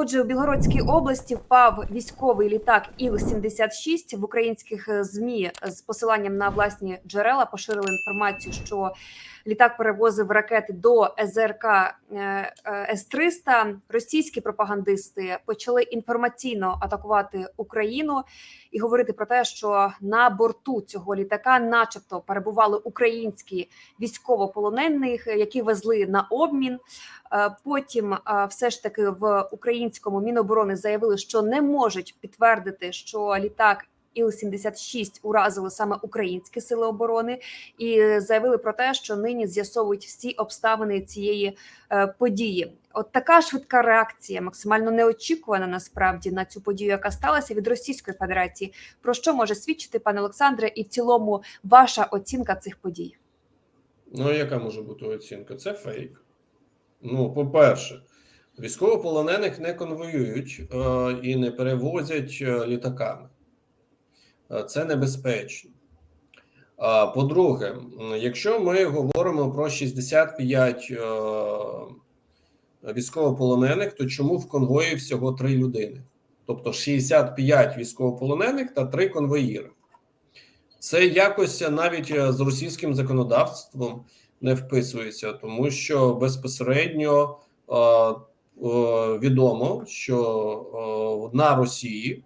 Отже, у Білгородській області впав військовий літак Іл-76. В українських е, змі з посиланням на власні джерела поширили інформацію, що літак перевозив ракети до СРК е, е, С-300. Російські пропагандисти почали інформаційно атакувати Україну і говорити про те, що на борту цього літака, начебто, перебували українські військовополонених, які везли на обмін. Е, Потім е, все ж таки в українському міноборони заявили, що не можуть підтвердити, що літак. Іл-76 уразили саме українські сили оборони, і заявили про те, що нині з'ясовують всі обставини цієї е, події. От така швидка реакція, максимально неочікувана насправді на цю подію, яка сталася від Російської Федерації. Про що може свідчити пане Олександре, і в цілому ваша оцінка цих подій? Ну, яка може бути оцінка? Це фейк. Ну, по-перше, військовополонених не конвоюють е, і не перевозять е, літаками. Е, Це небезпечно. По-друге, якщо ми говоримо про 65 е, військовополонених, то чому в конвої всього три людини? Тобто 65 військовополонених та три конвоїри. Це якось навіть е, з російським законодавством не вписується, тому що безпосередньо відомо, що на Росії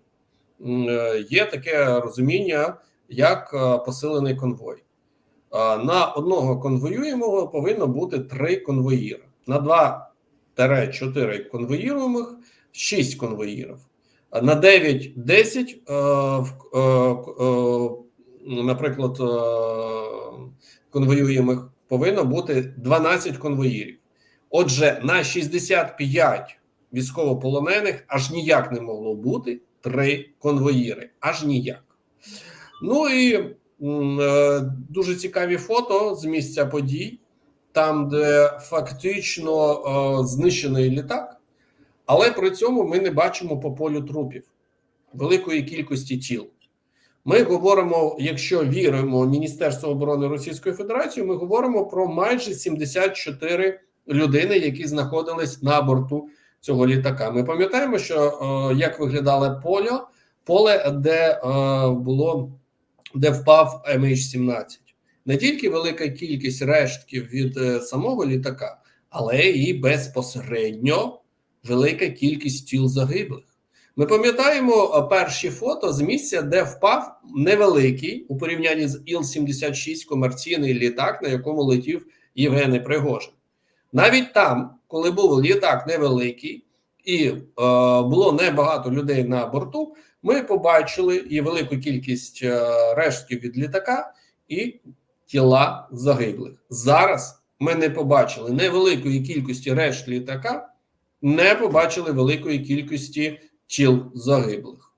є таке розуміння, як е, посилений конвой. Е, на одного конвоюємого повинно бути три конвоїри. На 2-4 конвоюємих 6 конвоїрів. На 9-10, е, в- е, е, наприклад, е, конвоюємих повинно бути 12 конвоїрів. Отже, на 65 військовополонених аж ніяк не могло бути три конвоїри. Аж ніяк. Ну і е, дуже цікаві фото з місця подій, там, де фактично е, знищений літак, але при цьому ми не бачимо по полю трупів великої кількості тіл. Ми говоримо, якщо віримо Міністерству оборони Російської Федерації, ми говоримо про майже 74 людини, які знаходились на борту цього літака. Ми пам'ятаємо, що е, як виглядало поле, поле, де е, було де впав MH17. Не тільки велика кількість рештків від е, самого літака, але і безпосередньо велика кількість тіл загиблих. Ми пам'ятаємо перші фото з місця, де впав невеликий у порівнянні з Іл-76 комерційний літак, на якому летів Євгений Пригожин. Навіть там, коли був літак невеликий і е, було небагато людей на борту, ми побачили і велику кількість е, рештків від літака і тіла загиблих. Зараз ми не побачили невеликої кількості решт літака, не побачили великої кількості тіл загиблих.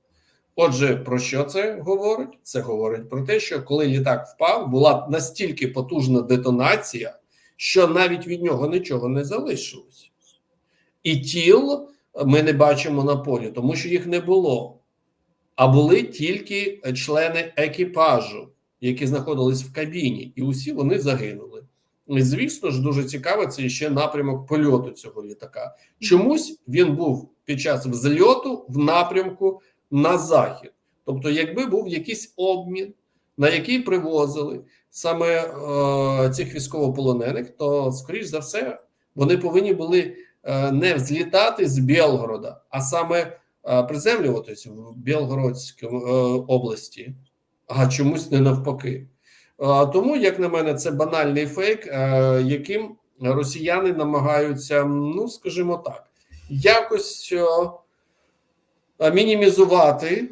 Отже, про що це говорить? Це говорить про те, що коли літак впав, була настільки потужна детонація, що навіть від нього нічого не залишилось. І тіл ми не бачимо на полі, тому що їх не було. А були тільки члени екіпажу, які знаходились в кабіні, і усі вони загинули. І, звісно ж, дуже цікаво, це ще напрямок польоту цього літака. Чомусь він був під час взльоту в напрямку на захід. Тобто, якби був якийсь обмін, на який привозили саме е, цих військовополонених, то, скоріш за все, вони повинні були е, не взлітати з Білгорода, а саме е, приземлюватися в Білгородській е, області, а чомусь не навпаки. Е, Тому, як на мене, це банальний фейк, е, яким росіяни намагаються, ну скажімо так, якось е, мінімізувати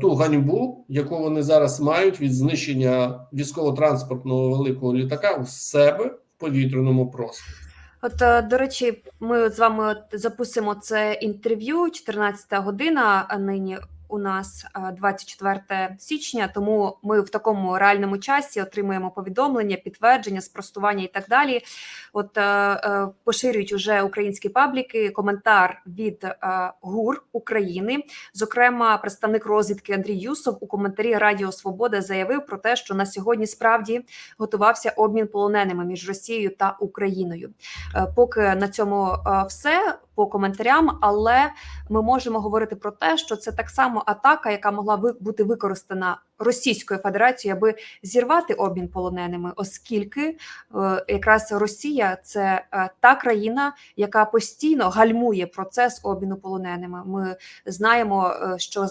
ту ганьбу, яку вони зараз мають від знищення військово-транспортного великого літака у себе в повітряному просторі. От, е, до речі, ми з вами запустимо це інтерв'ю 14 година. А нині у нас е, 24 січня. Тому ми в такому реальному часі отримуємо повідомлення, підтвердження, спростування і так далі. От е, е, поширюють уже українські пабліки коментар від е, ГУР України. Зокрема, представник розвідки Андрій Юсов у коментарі Радіо Свобода заявив про те, що на сьогодні справді готувався обмін полоненими між Росією та Україною. Е, Поки на цьому е, все. По коментарям, але ми можемо говорити про те, що це так само атака, яка могла бути використана Російською Федерацією, аби зірвати обмін полоненими, оскільки е, якраз Росія це е, та країна, яка постійно гальмує процес обміну полоненими. Ми знаємо, е, що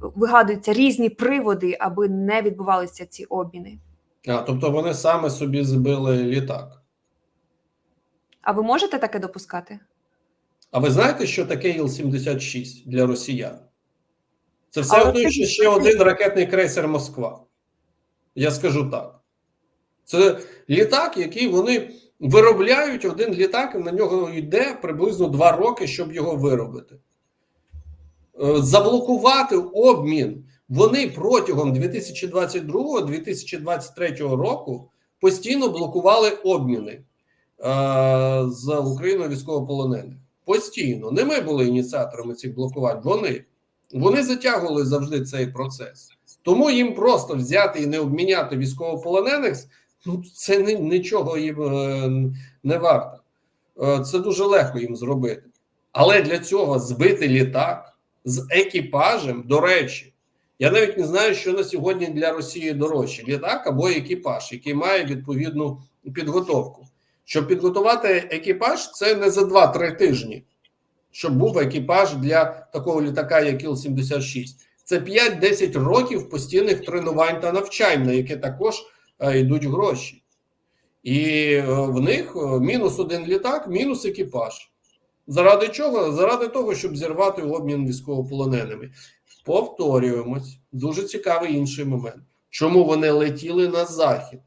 вигадуються різні приводи, аби не відбувалися ці обміни. А, тобто вони саме собі збили літак. А ви можете таке допускати? А ви знаєте, що таке Іл-76 для росіян? Це все одно, що ще один ракетний крейсер Москва. Я скажу так. Це літак, який вони виробляють один літак, і на нього йде приблизно два роки, щоб його виробити. Е, Заблокувати обмін вони протягом 2022-2023 року постійно блокували обміни е, з Україною військовополонених. Постійно. Не ми були ініціаторами цих блокувань, вони. Вони затягували завжди цей процес. Тому їм просто взяти і не обміняти військовополонених, ну це ни- нічого їм е, не варто. Е, Це дуже легко їм зробити. Але для цього збити літак з екіпажем, до речі, я навіть не знаю, що на сьогодні для Росії дорожче: літак або екіпаж, який має відповідну підготовку. Щоб підготувати екіпаж, це не за 2-3 тижні, щоб був екіпаж для такого літака, як Іл-76. Це 5-10 років постійних тренувань та навчань, на яке також е, йдуть гроші. І е, в них е, мінус один літак, мінус екіпаж. Заради чого? Заради того, щоб зірвати обмін військовополоненими. Повторюємось, дуже цікавий інший момент. Чому вони летіли на захід,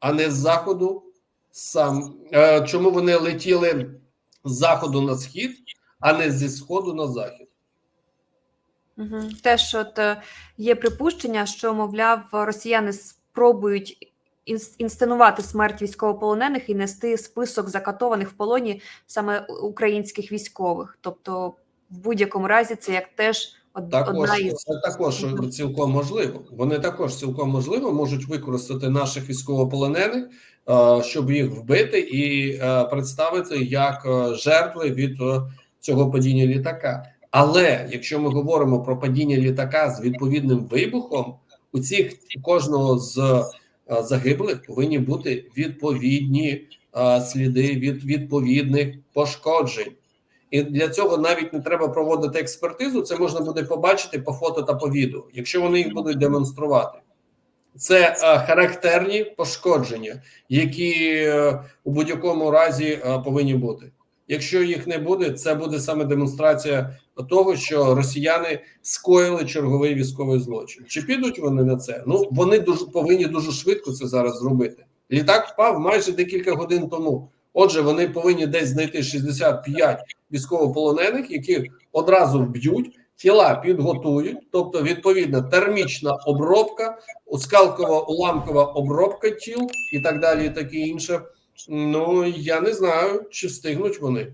а не з заходу сам? Е, чому вони летіли з заходу на схід, а не зі сходу на захід? Угу. Теж от е, є припущення, що мовляв, росіяни спробують інс- інсценувати смерть військовополонених і нести список закатованих в полоні саме українських військових. Тобто, в будь-якому разі, це як теж од- Також одна із це також цілком можливо. Вони також цілком можливо можуть використати наших військовополонених, щоб їх вбити і е, представити як е, жертви від е, цього падіння літака. Але якщо ми говоримо про падіння літака з відповідним вибухом, у цих кожного з е, загиблих повинні бути відповідні е, сліди від відповідних пошкоджень. І для цього навіть не треба проводити експертизу. Це можна буде побачити по фото та по відео, якщо вони їх будуть демонструвати. Це е, характерні пошкодження, які е, у будь-якому разі е, повинні бути. Якщо їх не буде, це буде саме демонстрація того, що росіяни скоїли черговий військовий злочин. Чи підуть вони на це? Ну вони дуже повинні дуже швидко це зараз зробити. Літак впав майже декілька годин тому. Отже, вони повинні десь знайти 65 військовополонених, які одразу вб'ють, тіла підготують, тобто відповідна термічна обробка, скалкова уламкова обробка тіл і так далі, і таке інше. Ну я не знаю, чи встигнуть вони.